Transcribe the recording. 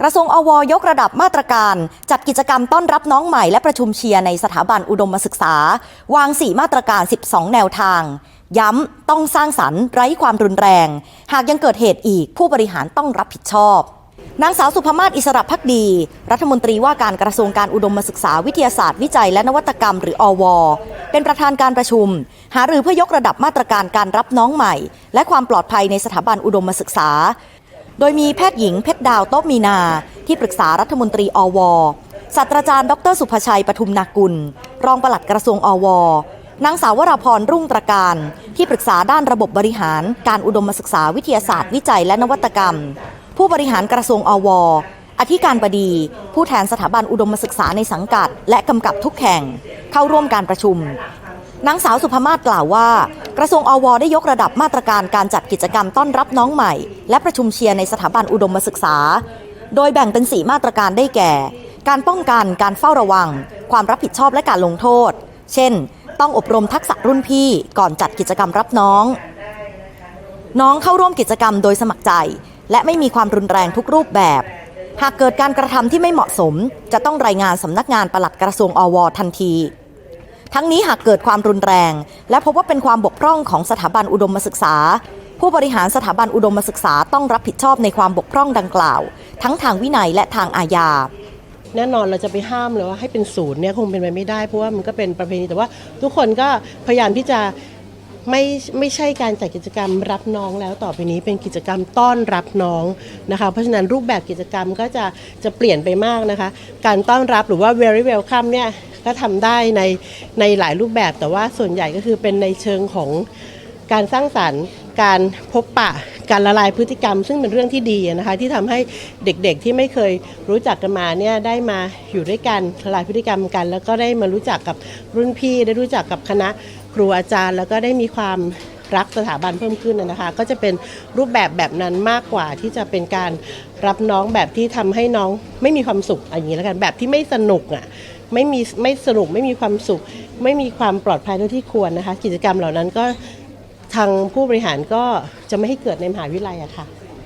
กระทรวงอวยกระดับมาตรการ จัดกิจกรรมต้อนรับน้องใหม่และประชุมเชียร์ในสถาบันอุดมศึกษา วาง 4 มาตรการ 12 แนวทาง ย้ำต้องสร้างสรรค์ไร้ความรุนแรง หากยังเกิดเหตุอีกผู้บริหารต้องรับผิดชอบนางสาวสุภมาศอิสระพักดี รัฐมนตรีว่าการกระทรวงการอุดมศึกษาวิทยาศาสตร์วิจัยและนวัตกรรมหรืออว เป็นประธานการประชุม หารือเพื่อยกระดับมาตรการการรับน้องใหม่ และความปลอดภัยในสถาบันอุดมศึกษา โดยมีแพทย์หญิงเพชรดาวโต๊ะมีนา ที่ปรึกษารัฐมนตรีอวศาสตราจารย์ ดรสุภชัยปทุมนากุล รองปลัดกระทรวงอวนางสาววราพรรุ่งตระการ ที่ปรึกษาด้านระบบบริหาร การอุดมศึกษาวิทยาศาสตร์วิจัยและนวัตกรรม ผู้บริหารกระทรวงอวอธิการบดี ผู้แทนสถาบันอุดมศึกษาในสังกัด และกำกับทุกแห่ง เข้าร่วมการประชุม นางสาวสุภมาศกล่าวว่า กระทรวงอวได้ยกระดับมาตรการการจัดกิจกรรมต้อนรับน้องใหม่ และประชุมเชียร์ในสถาบันอุดมศึกษา โดยแบ่งเป็น 4 มาตรการได้แก่ การป้องกันการเฝ้าระวัง ความรับผิดชอบและการลงโทษ เช่น ต้องอบรมทักษะรุ่นพี่ก่อนจัดกิจกรรมรับน้อง น้องเข้าร่วมกิจกรรมโดยสมัครใจ และไม่มีความรุนแรงทุกรูปแบบ หากเกิดการกระทำที่ไม่เหมาะสม จะต้องรายงานสำนักงานปลัดกระทรวงอวทันที ทั้งนี้หากเกิดความรุนแรง และพบว่าเป็นความบกพร่องของสถาบันอุดมศึกษา ผู้บริหารสถาบันอุดมศึกษาต้องรับผิดชอบในความบกพร่องดังกล่าว ทั้งทางวินัยและทางอาญาแน่นอนเราจะไปห้ามเลยว่าให้เป็นศูนย์เนี่ยคงเป็นไปไม่ได้ เพราะว่ามันก็เป็นประเพณีแต่ว่า ทุกคนก็พยายามที่จะไม่ไม่ใช่การจัดกิจกรรมรับน้องแล้วต่อไปนี้เป็นกิจกรรมต้อนรับน้องนะคะ เพราะฉะนั้นรูปแบบกิจกรรมก็จะจะเปลี่ยนไปมากนะคะ การต้อนรับหรือว่า very welcome เนี่ย ก็ทำได้ในในหลายรูปแบบแต่ว่าส่วนใหญ่ก็คือเป็นในเชิงของการสร้างสรรค์ การพบปะ การละลายพฤติกรรม ซึ่งเป็นเรื่องที่ดีนะคะที่ทำให้เด็กๆที่ไม่เคยรู้จักกันมาเนี่ยได้มาอยู่ด้วยกันละลายพฤติกรรมกัน แล้วก็ได้มารู้จักกับรุ่นพี่ ได้รู้จักกับคณะครูอาจารย์ แล้วก็ได้มีความรักสถาบันเพิ่มขึ้นนะคะ ก็จะเป็นรูปแบบแบบนั้นมากกว่าที่จะเป็นการรับน้องแบบที่ทำให้น้องไม่มีความสุขอย่างนี้แล้วกันแบบที่ไม่สนุกอะ ไม่มีไม่สนุกไม่มีความสุข ไม่มีความปลอดภัยเท่าที่ควรนะคะ กิจกรรมเหล่านั้นก็ทางผู้บริหารก็จะไม่ให้เกิดในมหาวิทยาลัยอะค่ะ